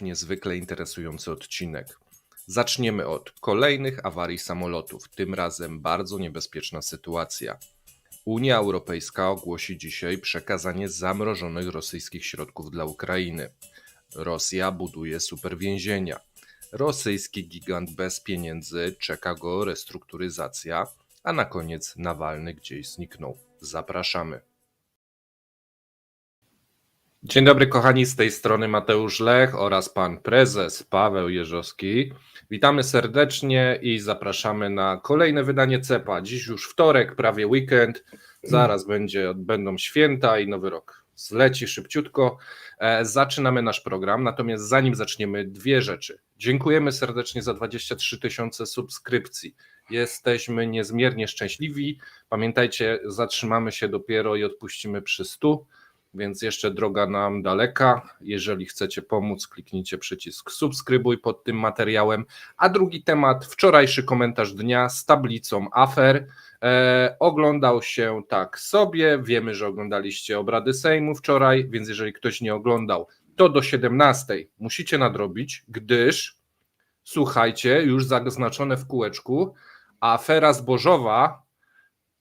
niezwykle interesujący odcinek. Zaczniemy od kolejnych awarii samolotów, tym razem bardzo niebezpieczna sytuacja. Unia Europejska ogłosi dzisiaj przekazanie zamrożonych rosyjskich środków dla Ukrainy. Rosja buduje superwięzienia. Rosyjski gigant bez pieniędzy czeka go restrukturyzacja, a na koniec Nawalny gdzieś zniknął. Zapraszamy. Dzień dobry kochani, z tej strony Mateusz Lech oraz pan prezes Paweł Jeżowski. Witamy serdecznie i zapraszamy na kolejne wydanie CEPA. Dziś już wtorek, prawie weekend, zaraz będzie, będą święta i nowy rok zleci szybciutko. E, Zaczynamy nasz program, natomiast zanim zaczniemy, dwie rzeczy. Dziękujemy serdecznie za 23 tysiące subskrypcji. Jesteśmy niezmiernie szczęśliwi. Pamiętajcie, zatrzymamy się dopiero i odpuścimy przy 100 więc jeszcze droga nam daleka. Jeżeli chcecie pomóc, kliknijcie przycisk subskrybuj pod tym materiałem. A drugi temat, wczorajszy komentarz dnia z tablicą afer. E, oglądał się tak sobie. Wiemy, że oglądaliście obrady Sejmu wczoraj, więc jeżeli ktoś nie oglądał, to do 17 musicie nadrobić, gdyż słuchajcie, już zaznaczone w kółeczku, afera zbożowa.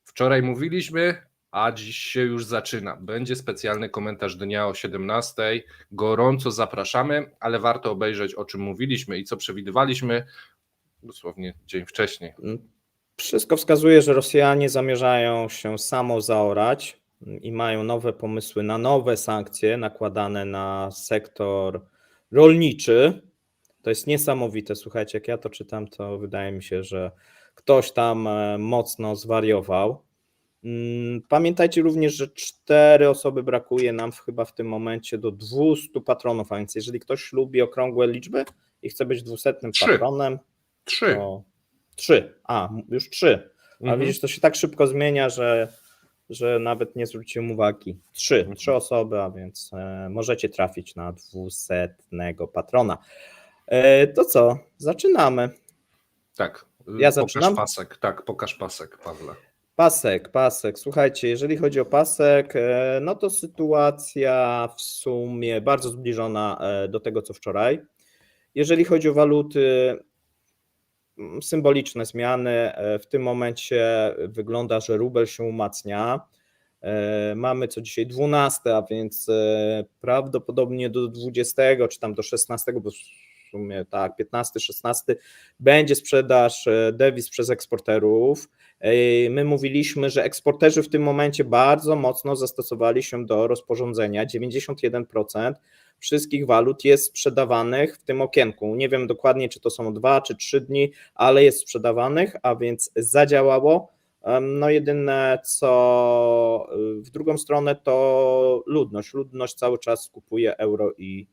Wczoraj mówiliśmy, a dziś się już zaczyna. Będzie specjalny komentarz dnia o 17. Gorąco zapraszamy, ale warto obejrzeć o czym mówiliśmy i co przewidywaliśmy dosłownie dzień wcześniej. Wszystko wskazuje, że Rosjanie zamierzają się samo zaorać i mają nowe pomysły na nowe sankcje nakładane na sektor rolniczy. To jest niesamowite. Słuchajcie, jak ja to czytam, to wydaje mi się, że ktoś tam e, mocno zwariował. Mm, Pamiętajcie również, że cztery osoby brakuje nam w- chyba w tym momencie do 200 patronów, a więc jeżeli ktoś lubi okrągłe liczby i chce być dwusetnym Trzy. patronem, Trzy. to trzy. A, już trzy. A Mhm. widzisz, to się tak szybko zmienia, że, że nawet nie zwróciłem uwagi. Trzy, Mhm. trzy osoby, a więc e, możecie trafić na dwusetnego patrona. E, to co? Zaczynamy. Tak. Ja pokaż zaczynam? pasek. Tak, pokaż pasek, Pawle. Pasek, pasek. Słuchajcie, jeżeli chodzi o pasek, e, no to sytuacja w sumie bardzo zbliżona e, do tego, co wczoraj. Jeżeli chodzi o waluty, mm, symboliczne zmiany. E, W tym momencie wygląda, że rubel się umacnia. Mamy co dzisiaj 12, a więc prawdopodobnie do 20 czy tam do 16, bo w sumie tak, 15, 16 będzie sprzedaż dewiz przez eksporterów. My mówiliśmy, że eksporterzy w tym momencie bardzo mocno zastosowali się do rozporządzenia. 91% wszystkich walut jest sprzedawanych w tym okienku. Nie wiem dokładnie, czy to są dwa czy trzy dni, ale jest sprzedawanych, a więc zadziałało. No jedyne co y, w drugą stronę to ludność. Ludność cały czas kupuje euro i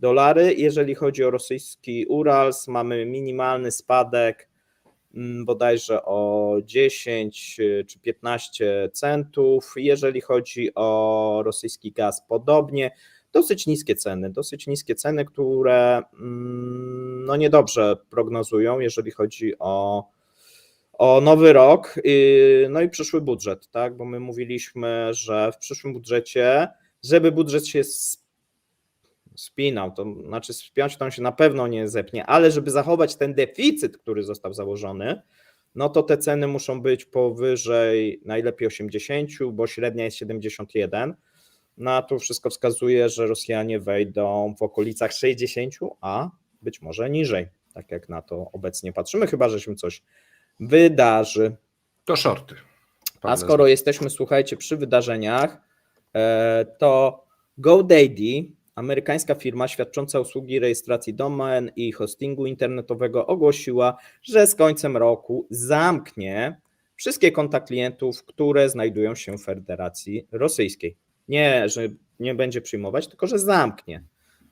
dolary. Jeżeli chodzi o rosyjski Urals, mamy minimalny spadek bodajże o 10 czy 15 centów. Jeżeli chodzi o rosyjski gaz, podobnie. Dosyć niskie ceny, dosyć niskie ceny, które mm, no niedobrze prognozują, jeżeli chodzi o, o nowy rok, yy, no i przyszły budżet, tak? Bo my mówiliśmy, że w przyszłym budżecie, żeby budżet się spinał, to znaczy spiąć to on się na pewno nie zepnie, ale żeby zachować ten deficyt, który został założony, no to te ceny muszą być powyżej najlepiej 80, bo średnia jest 71. Na to wszystko wskazuje, że Rosjanie wejdą w okolicach 60, a być może niżej, tak jak na to obecnie patrzymy, chyba że się coś wydarzy. To shorty. A skoro jesteśmy, słuchajcie, przy wydarzeniach, e, to GoDaddy, amerykańska firma świadcząca usługi rejestracji domen i hostingu internetowego, ogłosiła, że z końcem roku zamknie wszystkie konta klientów, które znajdują się w Federacji Rosyjskiej. Nie, że nie będzie przyjmować, tylko że zamknie.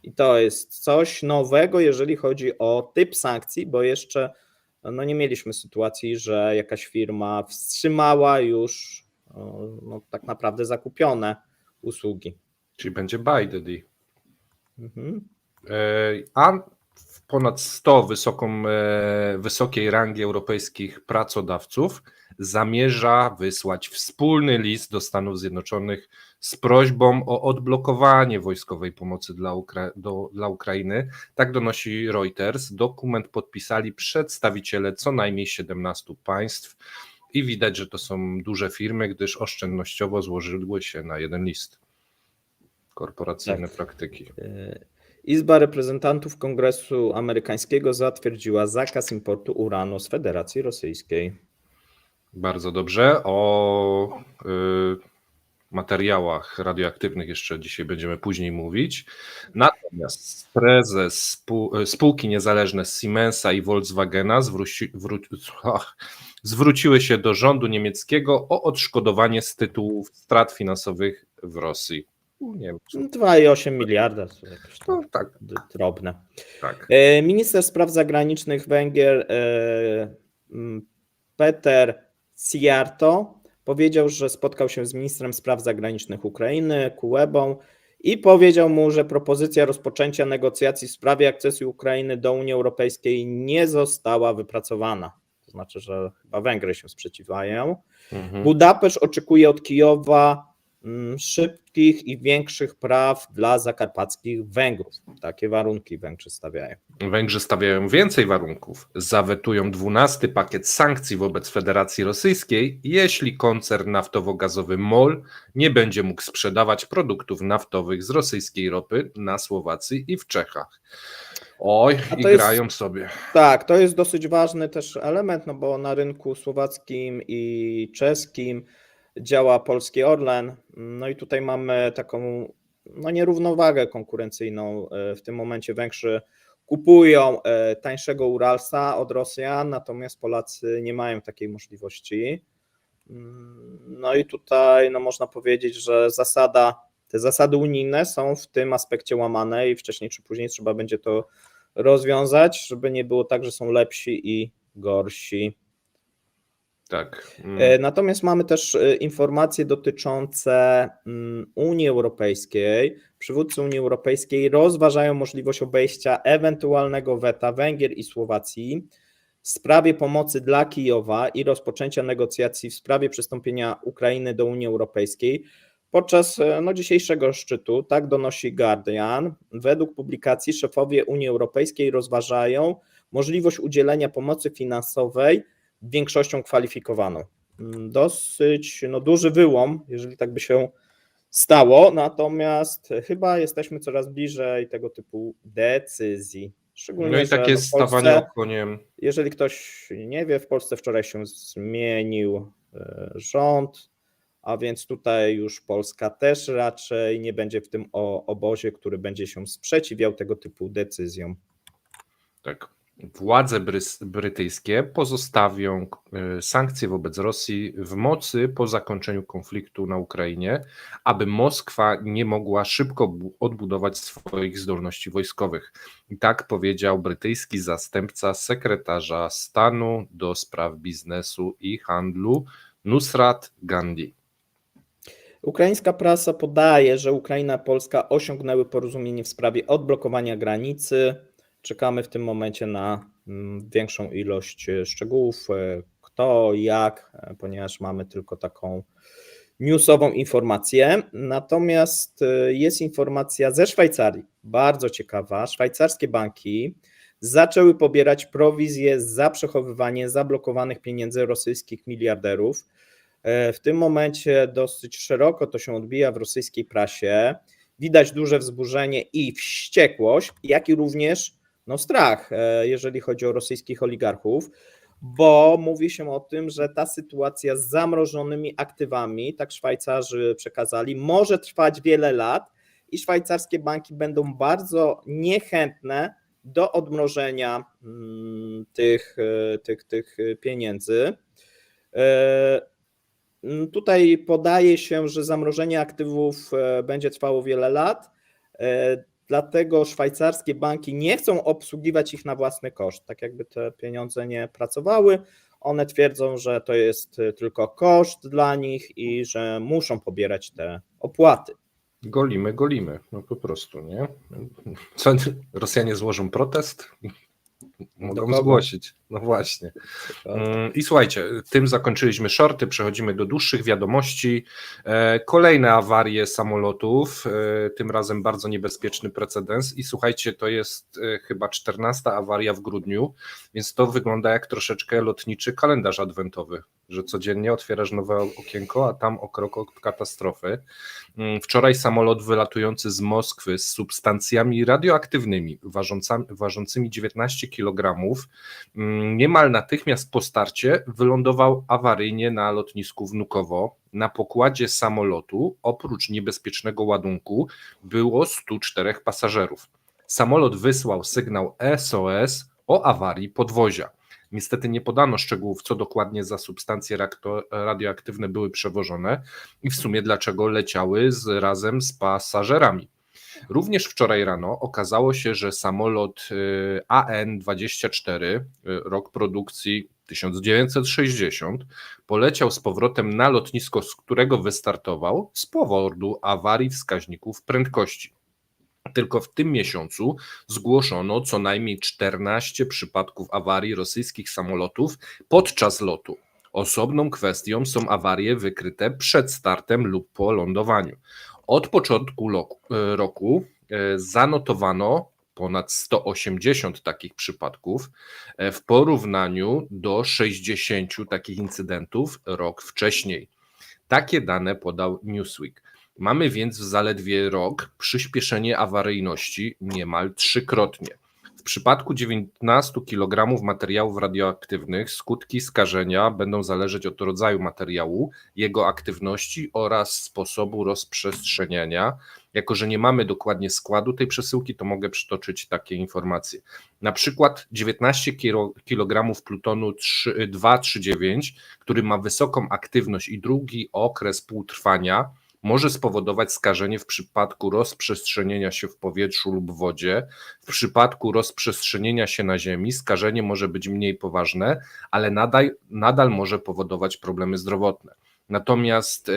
I to jest coś nowego, jeżeli chodzi o typ sankcji, bo jeszcze no nie mieliśmy sytuacji, że jakaś firma wstrzymała już no, tak naprawdę zakupione usługi. Czyli będzie buy the D. Mhm. E, A ponad 100 wysoką, e, wysokiej rangi europejskich pracodawców zamierza wysłać wspólny list do Stanów Zjednoczonych z prośbą o odblokowanie wojskowej pomocy dla, Ukra- do, dla Ukrainy. Tak donosi Reuters. Dokument podpisali przedstawiciele co najmniej 17 państw i widać, że to są duże firmy, gdyż oszczędnościowo złożyły się na jeden list. Korporacyjne Tak. praktyki. E, Izba Reprezentantów Kongresu Amerykańskiego zatwierdziła zakaz importu uranu z Federacji Rosyjskiej. Bardzo dobrze. O y, materiałach radioaktywnych jeszcze dzisiaj będziemy później mówić. Natomiast prezes spół, y, spółki niezależne Siemensa i Volkswagena zwróci, wró, ach, zwróciły się do rządu niemieckiego o odszkodowanie z tytułu strat finansowych w Rosji. Niemców. 2,8 miliarda, to jakieś No, tak, drobne. tak. E, Minister Spraw Zagranicznych Węgier e, Peter Sijarto powiedział, że spotkał się z ministrem spraw zagranicznych Ukrainy, Kułebą i powiedział mu, że propozycja rozpoczęcia negocjacji w sprawie akcesji Ukrainy do Unii Europejskiej nie została wypracowana. To znaczy, że chyba Węgry się sprzeciwiają. Mhm. Budapeszt oczekuje od Kijowa szybkich i większych praw dla zakarpackich Węgrów. Takie warunki Węgrzy stawiają. Węgrzy stawiają więcej warunków. Zawetują 12 pakiet sankcji wobec Federacji Rosyjskiej, jeśli koncern naftowo-gazowy MOL nie będzie mógł sprzedawać produktów naftowych z rosyjskiej ropy na Słowacji i w Czechach. Oj, i to jest- grają sobie. Tak, to jest dosyć ważny też element, no bo na rynku słowackim i czeskim działa polski Orlen. No i tutaj mamy taką no nierównowagę konkurencyjną. E, W tym momencie Węgrzy kupują e, tańszego Uralsa od Rosjan, natomiast Polacy nie mają takiej możliwości. Mm, No i tutaj no można powiedzieć, że zasada, te zasady unijne są w tym aspekcie łamane i wcześniej czy później trzeba będzie to rozwiązać, żeby nie było tak, że są lepsi i gorsi. Tak. E, Mm. Natomiast mamy też e, informacje dotyczące mm, Unii Europejskiej. Przywódcy Unii Europejskiej rozważają możliwość obejścia ewentualnego weta Węgier i Słowacji w sprawie pomocy dla Kijowa i rozpoczęcia negocjacji w sprawie przystąpienia Ukrainy do Unii Europejskiej. Podczas e, no, dzisiejszego szczytu, tak donosi Guardian, według publikacji szefowie Unii Europejskiej rozważają możliwość udzielenia pomocy finansowej większością kwalifikowaną. Mm, Dosyć no, duży wyłom, jeżeli tak by się stało, natomiast chyba jesteśmy coraz bliżej tego typu decyzji. Szczególnie, No i takie no, w Polsce, stawanie okoniem. jeżeli ktoś nie wie, w Polsce wczoraj się zmienił e, rząd, a więc tutaj już Polska też raczej nie będzie w tym obozie, który będzie się sprzeciwiał tego typu decyzjom. Tak. Władze brytyjskie pozostawią e, sankcje wobec Rosji w mocy po zakończeniu konfliktu na Ukrainie, aby Moskwa nie mogła szybko bu- odbudować swoich zdolności wojskowych. I tak powiedział brytyjski zastępca sekretarza stanu do spraw biznesu i handlu Nusrat Gandhi. Ukraińska prasa podaje, że Ukraina i Polska osiągnęły porozumienie w sprawie odblokowania granicy. Czekamy w tym momencie na mm, większą ilość e, szczegółów, e, kto, jak, e, ponieważ mamy tylko taką newsową informację. Natomiast jest informacja ze Szwajcarii, bardzo ciekawa. Szwajcarskie banki zaczęły pobierać prowizje za przechowywanie zablokowanych pieniędzy rosyjskich miliarderów. W tym momencie dosyć szeroko to się odbija w rosyjskiej prasie. Widać duże wzburzenie i wściekłość, jak i również no, strach, e, jeżeli chodzi o rosyjskich oligarchów, bo mówi się o tym, że ta sytuacja z zamrożonymi aktywami, tak Szwajcarzy przekazali, może trwać wiele lat i szwajcarskie banki będą bardzo niechętne do odmrożenia mm, tych, e, tych, tych pieniędzy. E, Tutaj podaje się, że zamrożenie aktywów będzie trwało wiele lat, dlatego szwajcarskie banki nie chcą obsługiwać ich na własny koszt, tak jakby te pieniądze nie pracowały. One twierdzą, że to jest e, tylko koszt dla nich i że muszą pobierać te opłaty. Golimy, golimy, no po prostu, nie? Rosjanie złożą protest? Mogą kogo? zgłosić. No właśnie. Mm, I słuchajcie, tym zakończyliśmy shorty, przechodzimy do dłuższych wiadomości. E, Kolejne awarie samolotów, e, tym razem bardzo niebezpieczny precedens. I słuchajcie, to jest e, chyba 14 awaria w grudniu, więc to wygląda jak troszeczkę lotniczy kalendarz adwentowy, że codziennie otwierasz nowe okienko, a tam o krok od katastrofy. Mm, Wczoraj samolot wylatujący z Moskwy z substancjami radioaktywnymi, ważącymi 19 kg, mm, niemal natychmiast po starcie wylądował awaryjnie na lotnisku Wnukowo. Na pokładzie samolotu, oprócz niebezpiecznego ładunku, było 104 pasażerów. Samolot wysłał sygnał SOS o awarii podwozia. Niestety nie podano szczegółów, co dokładnie za substancje radioaktywne były przewożone i w sumie dlaczego leciały z, razem z pasażerami. Również wczoraj rano okazało się, że samolot y, AN-24, y, rok produkcji 1960, poleciał z powrotem na lotnisko, z którego wystartował z powodu awarii wskaźników prędkości. Tylko w tym miesiącu zgłoszono co najmniej 14 przypadków awarii rosyjskich samolotów podczas lotu. Osobną kwestią są awarie wykryte przed startem lub po lądowaniu. Od początku e, roku e, zanotowano ponad 180 takich przypadków e, w porównaniu do 60 takich incydentów rok wcześniej. Takie dane podał Newsweek. Mamy więc w zaledwie rok przyspieszenie awaryjności niemal trzykrotnie. W przypadku 19 kg materiałów radioaktywnych skutki skażenia będą zależeć od rodzaju materiału, jego aktywności oraz sposobu rozprzestrzeniania. Jako, że nie mamy dokładnie składu tej przesyłki, to mogę przytoczyć takie informacje. Na przykład 19 kg plutonu 3 239, który ma wysoką aktywność i długi okres półtrwania, może spowodować skażenie w przypadku rozprzestrzenienia się w powietrzu lub wodzie. W przypadku rozprzestrzenienia się na ziemi skażenie może być mniej poważne, ale nadal, nadal może powodować problemy zdrowotne. Natomiast e,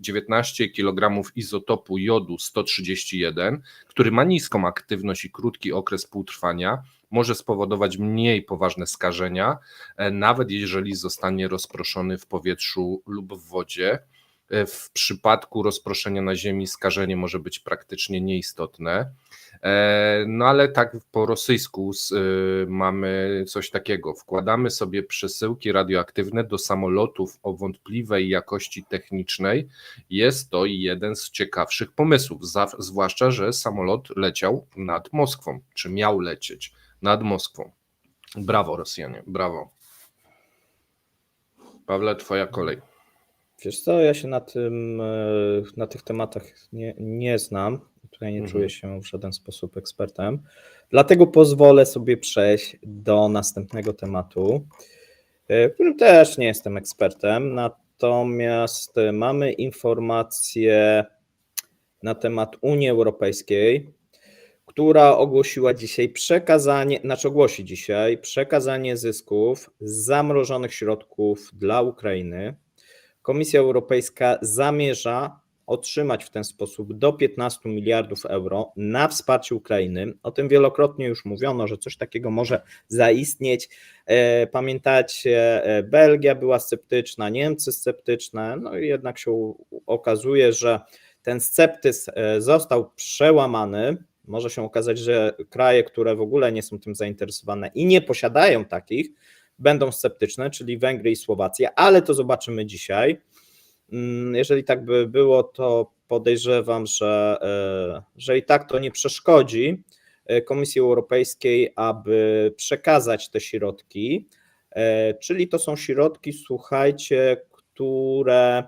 19 kg izotopu jodu 131, który ma niską aktywność i krótki okres półtrwania, może spowodować mniej poważne skażenia, e, nawet jeżeli zostanie rozproszony w powietrzu lub w wodzie. E, W przypadku rozproszenia na ziemi skażenie może być praktycznie nieistotne. E, No ale tak po rosyjsku y, mamy coś takiego. Wkładamy sobie przesyłki radioaktywne do samolotów o wątpliwej jakości technicznej. Jest to jeden z ciekawszych pomysłów, za- zwłaszcza, że samolot leciał nad Moskwą, czy miał lecieć nad Moskwą. Brawo Rosjanie, brawo. Pawle, twoja kolej. Wiesz co, ja się na tym, e, na tych tematach nie, nie znam. Tutaj nie Mhm. czuję się w żaden sposób ekspertem. Dlatego pozwolę sobie przejść do następnego tematu, e, w którym też nie jestem ekspertem. Natomiast e, mamy informacje na temat Unii Europejskiej, która ogłosiła dzisiaj przekazanie, znaczy ogłosi dzisiaj przekazanie zysków z zamrożonych środków dla Ukrainy. Komisja Europejska zamierza otrzymać w ten sposób do 15 miliardów euro na wsparcie Ukrainy. O tym wielokrotnie już mówiono, że coś takiego może zaistnieć. E, Pamiętacie, e, Belgia była sceptyczna, Niemcy sceptyczne, no i jednak się okazuje, że ten sceptyzm e, został przełamany. Może się okazać, że kraje, które w ogóle nie są tym zainteresowane i nie posiadają takich, będą sceptyczne, czyli Węgry i Słowacja, ale to zobaczymy dzisiaj. Mm, Jeżeli tak by było, to podejrzewam, że, e, że i tak to nie przeszkodzi e, Komisji Europejskiej, aby przekazać te środki. E, Czyli to są środki, słuchajcie, które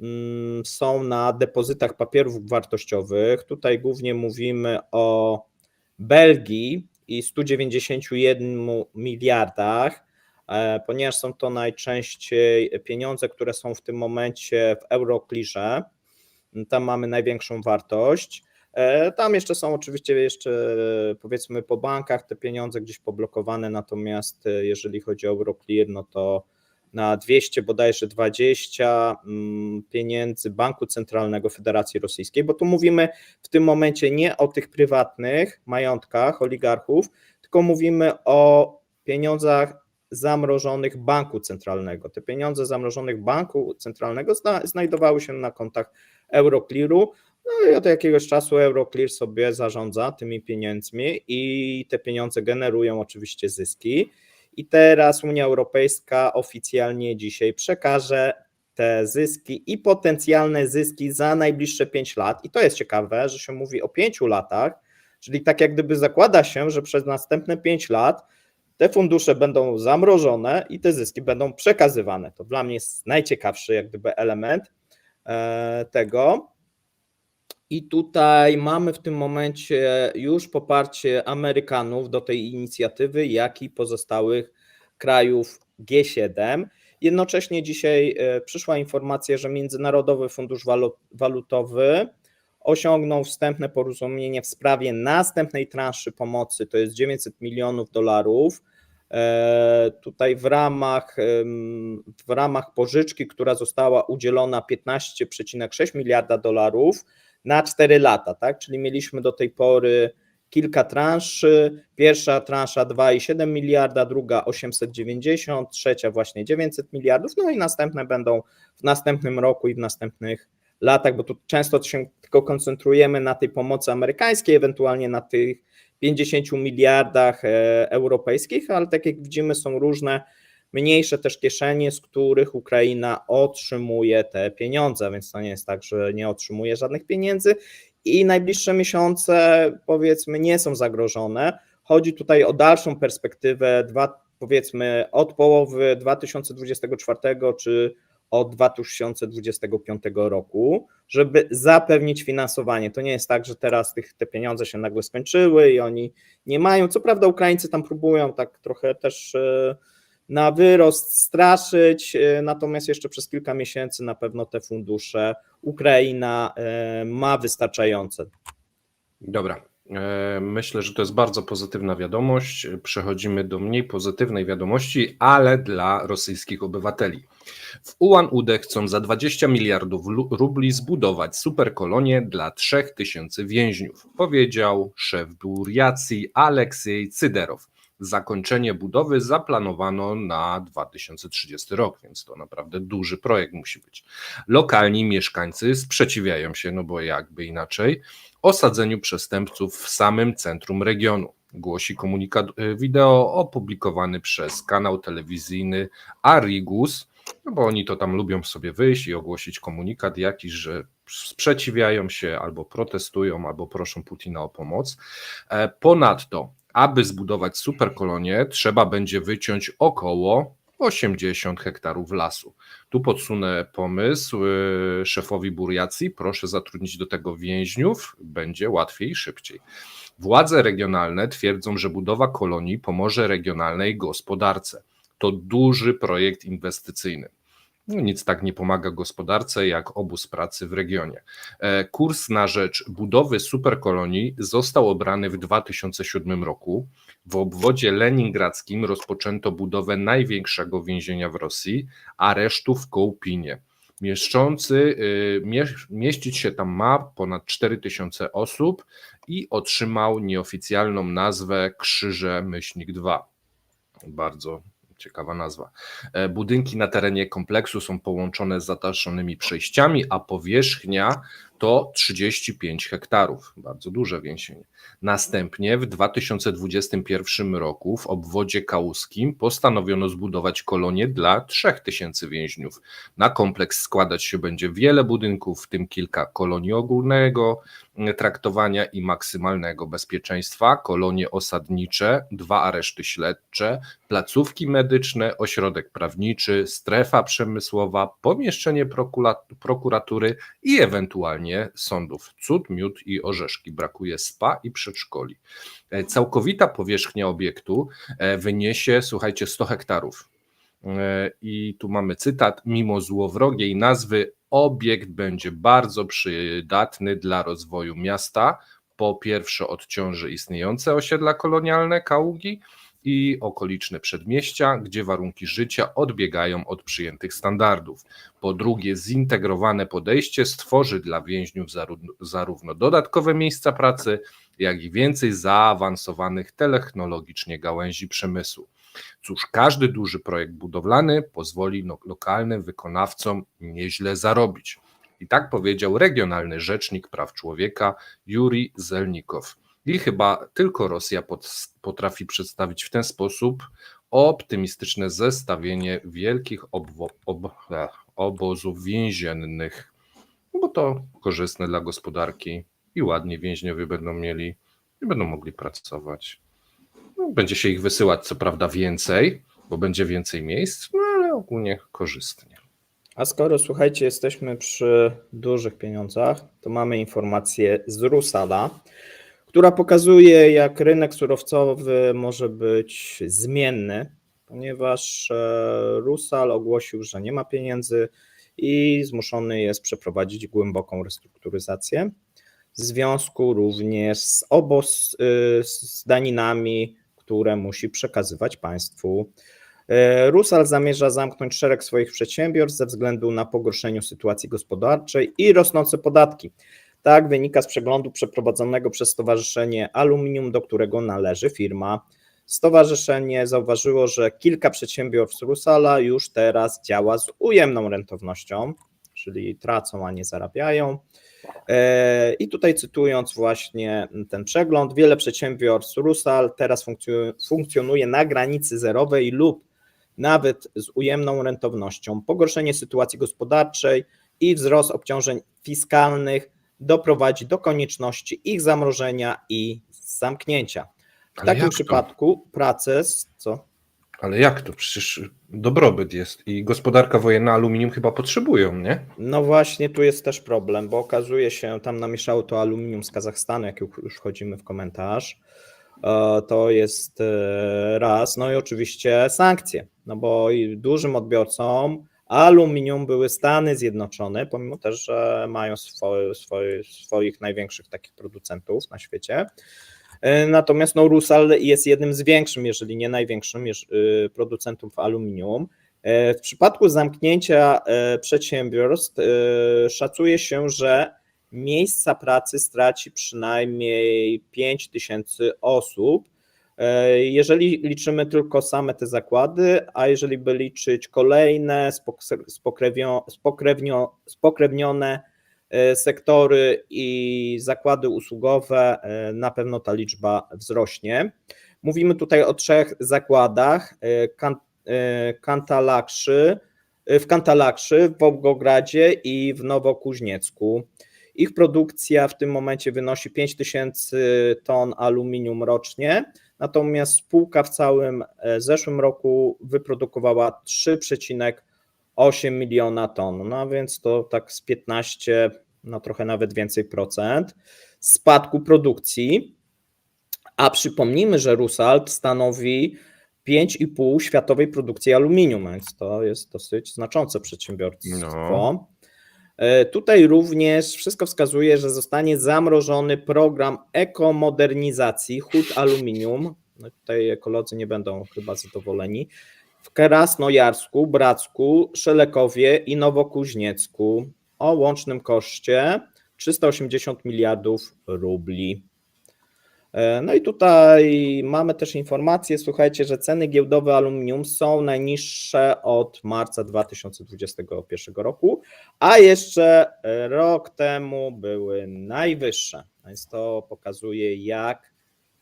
mm, są na depozytach papierów wartościowych. Tutaj głównie mówimy o Belgii i 191 miliardach, ponieważ są to najczęściej pieniądze, które są w tym momencie w Euroclearze. Tam mamy największą wartość. E, Tam jeszcze są oczywiście jeszcze powiedzmy po bankach te pieniądze gdzieś poblokowane, natomiast e, jeżeli chodzi o Euroclear, no to na 200 bodajże 20 mm, pieniędzy Banku Centralnego Federacji Rosyjskiej, bo tu mówimy w tym momencie nie o tych prywatnych majątkach oligarchów, tylko mówimy o pieniądzach zamrożonych banku centralnego. Te pieniądze zamrożonych banku centralnego zna, znajdowały się na kontach Euroclearu. No i od jakiegoś czasu Euroclear sobie zarządza tymi pieniędzmi i te pieniądze generują oczywiście zyski. I teraz Unia Europejska oficjalnie dzisiaj przekaże te zyski i potencjalne zyski za najbliższe 5 lat. I to jest ciekawe, że się mówi o 5 latach, czyli tak jak gdyby zakłada się, że przez następne 5 lat te fundusze będą zamrożone i te zyski będą przekazywane. To dla mnie jest najciekawszy jak gdyby element e, tego. I tutaj mamy w tym momencie już poparcie Amerykanów do tej inicjatywy, jak i pozostałych krajów G7. Jednocześnie dzisiaj e, przyszła informacja, że Międzynarodowy Fundusz Walutowy osiągnął wstępne porozumienie w sprawie następnej transzy pomocy, to jest 900 milionów dolarów. E, tutaj w ramach, w ramach pożyczki, która została udzielona 15,6 miliarda dolarów na 4 lata, tak? Czyli mieliśmy do tej pory kilka transzy. Pierwsza transza 2,7 miliarda, druga 890, trzecia właśnie 900 miliardów, no i następne będą w następnym roku i w następnych latach, bo tu często się tylko koncentrujemy na tej pomocy amerykańskiej, ewentualnie na tych 50 miliardach e, europejskich, ale tak jak widzimy, są różne mniejsze też kieszenie, z których Ukraina otrzymuje te pieniądze, więc to nie jest tak, że nie otrzymuje żadnych pieniędzy i najbliższe miesiące powiedzmy nie są zagrożone. Chodzi tutaj o dalszą perspektywę, dwa, powiedzmy od połowy 2024 czy od 2025 roku, żeby zapewnić finansowanie. To nie jest tak, że teraz tych, te pieniądze się nagle skończyły i oni nie mają. Co prawda, Ukraińcy tam próbują tak trochę też e, na wyrost straszyć, e, natomiast jeszcze przez kilka miesięcy na pewno te fundusze Ukraina e, ma wystarczające. Dobra. Myślę, że to jest bardzo pozytywna wiadomość. Przechodzimy do mniej pozytywnej wiadomości, ale dla rosyjskich obywateli. W Ulan-Ude chcą za 20 miliardów rubli zbudować superkolonię dla 3000 więźniów, powiedział szef Buriacji Aleksiej Cyderow. Zakończenie budowy zaplanowano na 2030 rok, więc to naprawdę duży projekt musi być. Lokalni mieszkańcy sprzeciwiają się, no bo jakby inaczej, osadzeniu przestępców w samym centrum regionu głosi komunikat y, wideo opublikowany przez kanał telewizyjny Arigus, no bo oni to tam lubią sobie wyjść i ogłosić komunikat jakiś, że sprzeciwiają się albo protestują, albo proszą Putina o pomoc. E, ponadto, aby zbudować superkolonię, trzeba będzie wyciąć około 80 hektarów lasu. Tu podsunę pomysł y, szefowi Buriacji, proszę zatrudnić do tego więźniów, będzie łatwiej i szybciej. Władze regionalne twierdzą, że budowa kolonii pomoże regionalnej gospodarce. To duży projekt inwestycyjny. No, nic tak nie pomaga gospodarce jak obóz pracy w regionie. E, kurs na rzecz budowy superkolonii został obrany w 2007 roku. W obwodzie leningradzkim rozpoczęto budowę największego więzienia w Rosji, aresztu w Kołpinie. Mieszczący, y, mieścić się tam ma ponad 4000 osób i otrzymał nieoficjalną nazwę Krzyże Myślnik 2. Bardzo ciekawa nazwa. E, budynki na terenie kompleksu są połączone z zataszonymi przejściami, a powierzchnia to 35 hektarów. Bardzo duże więzienie. Następnie w 2021 roku w obwodzie kałuskim postanowiono zbudować kolonię dla 3000 więźniów. Na kompleks składać się będzie wiele budynków, w tym kilka kolonii ogólnego traktowania i maksymalnego bezpieczeństwa, kolonie osadnicze, dwa areszty śledcze, placówki medyczne, ośrodek prawniczy, strefa przemysłowa, pomieszczenie prokuratury i ewentualnie sądów. Cud, miód i orzeszki. Brakuje spa i przedszkoli. E, całkowita powierzchnia obiektu e, wyniesie, słuchajcie, 100 hektarów. E, I tu mamy cytat: Mimo złowrogiej nazwy, obiekt będzie bardzo przydatny dla rozwoju miasta. Po pierwsze, odciąży istniejące osiedla kolonialne Kaługi i okoliczne przedmieścia, gdzie warunki życia odbiegają od przyjętych standardów. Po drugie, zintegrowane podejście stworzy dla więźniów zarówno dodatkowe miejsca pracy, jak i więcej zaawansowanych technologicznie gałęzi przemysłu. Cóż, każdy duży projekt budowlany pozwoli lokalnym wykonawcom nieźle zarobić. I tak powiedział regionalny rzecznik praw człowieka Juri Zelnikow. I chyba tylko Rosja potrafi przedstawić w ten sposób optymistyczne zestawienie wielkich obwo, ob, e, obozów więziennych, bo to korzystne dla gospodarki i ładnie więźniowie będą mieli i będą mogli pracować. No, będzie się ich wysyłać, co prawda, więcej, bo będzie więcej miejsc, no ale ogólnie korzystnie. A skoro słuchajcie, jesteśmy przy dużych pieniądzach, to mamy informację z Rusala, która pokazuje, jak rynek surowcowy może być zmienny, ponieważ e, Rusal ogłosił, że nie ma pieniędzy i zmuszony jest przeprowadzić głęboką restrukturyzację. W związku również z oboz y, z daninami, które musi przekazywać państwu. E, Rusal zamierza zamknąć szereg swoich przedsiębiorstw ze względu na pogorszenie sytuacji gospodarczej i rosnące podatki. Tak wynika z przeglądu przeprowadzonego przez Stowarzyszenie Aluminium, do którego należy firma. Stowarzyszenie zauważyło, że kilka przedsiębiorstw Rusala już teraz działa z ujemną rentownością, czyli tracą, a nie zarabiają. E, I tutaj cytując właśnie ten przegląd, wiele przedsiębiorstw Rusal teraz funkcjonuje na granicy zerowej lub nawet z ujemną rentownością. Pogorszenie sytuacji gospodarczej i wzrost obciążeń fiskalnych doprowadzi do konieczności ich zamrożenia i zamknięcia. W Ale takim jak to? przypadku proces, co? Ale jak to? Przecież dobrobyt jest i gospodarka wojenna aluminium chyba potrzebują, nie? No właśnie, tu jest też problem, bo okazuje się, tam namieszało to aluminium z Kazachstanu, jak już wchodzimy w komentarz. E, To jest e, raz. No i oczywiście sankcje, no bo dużym odbiorcą aluminium były Stany Zjednoczone, pomimo też, że mają swoje, swoje, swoich największych takich producentów na świecie. E, Natomiast no, Rusal jest jednym z większym, jeżeli nie największym y, producentów aluminium. E, W przypadku zamknięcia e, przedsiębiorstw szacuje się, że miejsca pracy straci przynajmniej 5 tysięcy osób. E, Jeżeli liczymy tylko same te zakłady, a jeżeli by liczyć kolejne spokrewnione e, sektory i zakłady usługowe, e, na pewno ta liczba wzrośnie. Mówimy tutaj o trzech zakładach. Kan- Kantalakszy, w Kantalakszy, w Wołgogradzie i w Nowokuźniecku. Ich produkcja w tym momencie wynosi 5000 ton aluminium rocznie, natomiast spółka w całym e, zeszłym roku wyprodukowała 3,8 miliona ton, no więc to tak z 15, no trochę nawet więcej procent spadku produkcji. A przypomnijmy, że Rusal stanowi 5,5 światowej produkcji aluminium, więc to jest dosyć znaczące przedsiębiorstwo. No. E, Tutaj również wszystko wskazuje, że zostanie zamrożony program ekomodernizacji hut aluminium. No tutaj ekolodzy nie będą chyba zadowoleni. W Krasnojarsku, Bracku, Szelekowie i Nowokuźniecku o łącznym koszcie 380 miliardów rubli. E, No i tutaj mamy też informację, słuchajcie, że ceny giełdowe aluminium są najniższe od marca 2021 roku, a jeszcze rok temu były najwyższe. Więc to pokazuje, jak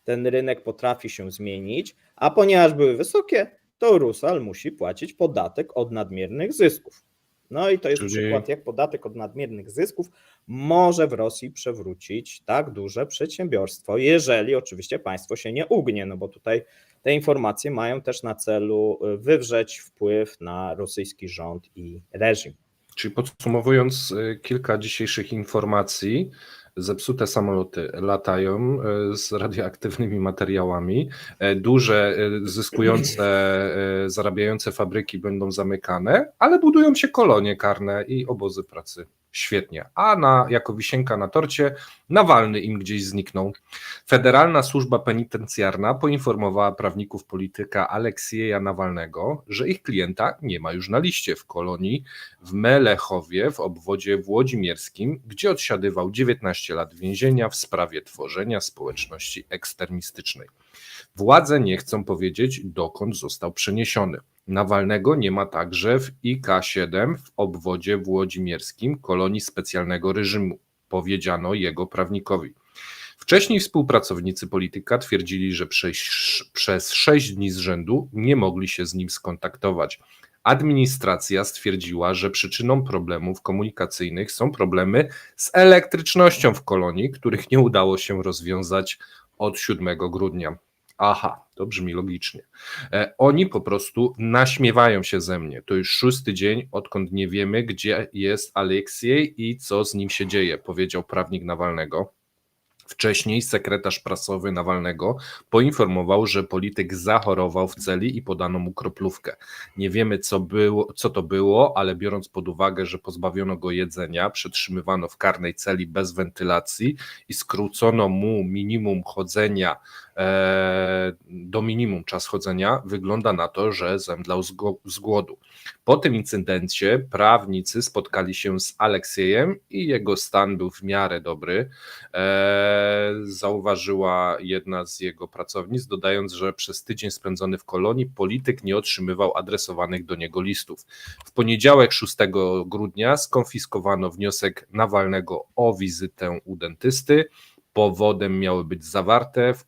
ten rynek potrafi się zmienić, a ponieważ były wysokie, to Rusal musi płacić podatek od nadmiernych zysków. No i to jest Czyli- przykład, jak podatek od nadmiernych zysków może w Rosji przewrócić tak duże przedsiębiorstwo, jeżeli oczywiście państwo się nie ugnie, no bo tutaj te informacje mają też na celu y, wywrzeć wpływ na rosyjski rząd i reżim. Czyli podsumowując y, kilka dzisiejszych informacji, zepsute samoloty latają y, z radioaktywnymi materiałami, e, duże, y, zyskujące, zarabiające fabryki będą zamykane, ale budują się kolonie karne i obozy pracy. Świetnie. A na, jako wisienka na torcie Nawalny im gdzieś zniknął. Federalna Służba Penitencjarna poinformowała prawników polityka Aleksieja Nawalnego, że ich klienta nie ma już na liście w kolonii w Melechowie w obwodzie włodzimierskim, gdzie odsiadywał 19 lat więzienia w sprawie tworzenia społeczności ekstremistycznej. Władze nie chcą powiedzieć, dokąd został przeniesiony. Nawalnego nie ma także w IK-7 w obwodzie włodzimierskim kolonii specjalnego reżimu, powiedziano jego prawnikowi. Wcześniej współpracownicy polityka twierdzili, że przez, sześć dni z rzędu nie mogli się z nim skontaktować. Administracja stwierdziła, że przyczyną problemów komunikacyjnych są problemy z elektrycznością w kolonii, których nie udało się rozwiązać od 7 grudnia. Aha, to brzmi logicznie. E, Oni po prostu naśmiewają się ze mnie. To już szósty dzień, odkąd nie wiemy, gdzie jest Aleksiej i co z nim się dzieje, powiedział prawnik Nawalnego. Wcześniej sekretarz prasowy Nawalnego poinformował, że polityk zachorował w celi i podano mu kroplówkę. Nie wiemy, co, było, co to było, ale biorąc pod uwagę, że pozbawiono go jedzenia, przetrzymywano w karnej celi bez wentylacji i skrócono mu minimum chodzenia do minimum czas chodzenia, wygląda na to, że zemdlał z głodu. Po tym incydencie prawnicy spotkali się z Aleksiejem i jego stan był w miarę dobry. E, zauważyła jedna z jego pracownic, dodając, że przez tydzień spędzony w kolonii polityk nie otrzymywał adresowanych do niego listów. W poniedziałek 6 grudnia skonfiskowano wniosek Nawalnego o wizytę u dentysty. Powodem miały być zawarte w,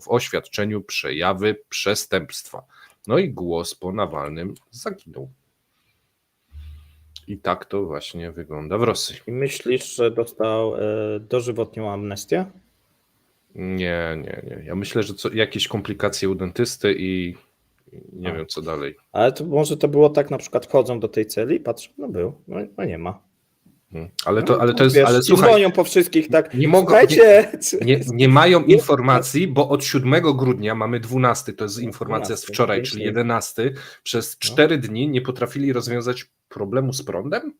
w oświadczeniu przejawy przestępstwa. No i głos po Nawalnym zaginął. I tak to właśnie wygląda w Rosji. I myślisz, że dostał e, dożywotnią amnestię? Nie, nie, nie. Ja myślę, że co, jakieś komplikacje u dentysty i nie A. wiem co dalej. Ale to może to było tak, na przykład wchodzą do tej celi, patrzą, no był, no, no nie ma. Mhm. Ale to, No, ale to jest, wiesz, ale słuchaj, dzwonią po wszystkich tak, nie mogą, słuchajcie, nie, nie mają informacji, bo od 7 grudnia mamy 12, to jest No, informacja z 12, wczoraj, czyli dni. 11. Przez No. 4 dni nie potrafili rozwiązać problemu z prądem?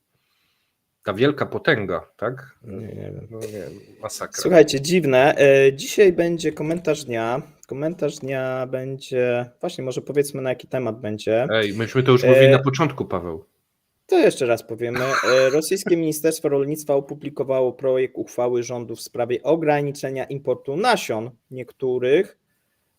Ta wielka potęga, tak? Nie, nie. No nie, masakra. Słuchajcie, dziwne. E, Dzisiaj będzie komentarz dnia. Komentarz dnia będzie. Właśnie, może powiedzmy na jaki temat będzie. Ej, myśmy to już E, mówili na początku, Paweł. To jeszcze raz powiemy. E, Rosyjskie Ministerstwo Rolnictwa opublikowało projekt uchwały rządu w sprawie ograniczenia importu nasion niektórych,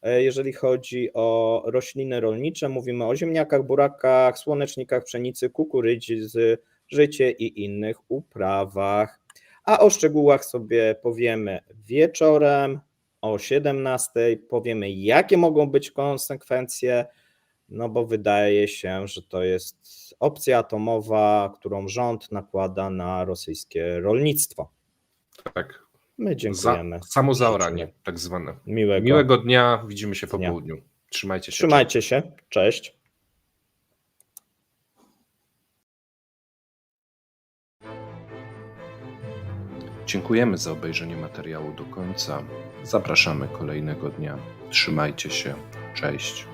e, jeżeli chodzi o rośliny rolnicze. Mówimy o ziemniakach, burakach, słonecznikach, pszenicy, kukurydzy, życie i innych uprawach. A o szczegółach sobie powiemy wieczorem o 17. Powiemy, jakie mogą być konsekwencje, no bo wydaje się, że to jest opcja atomowa, którą rząd nakłada na rosyjskie rolnictwo. Tak. My Za, dziękujemy. samo zaoranie, tak zwane. Miłego. Miłego dnia, widzimy się po dnia. południu. Trzymajcie się. Trzymajcie się. Cześć. Dziękujemy za obejrzenie materiału do końca. Zapraszamy kolejnego dnia. Trzymajcie się. Cześć.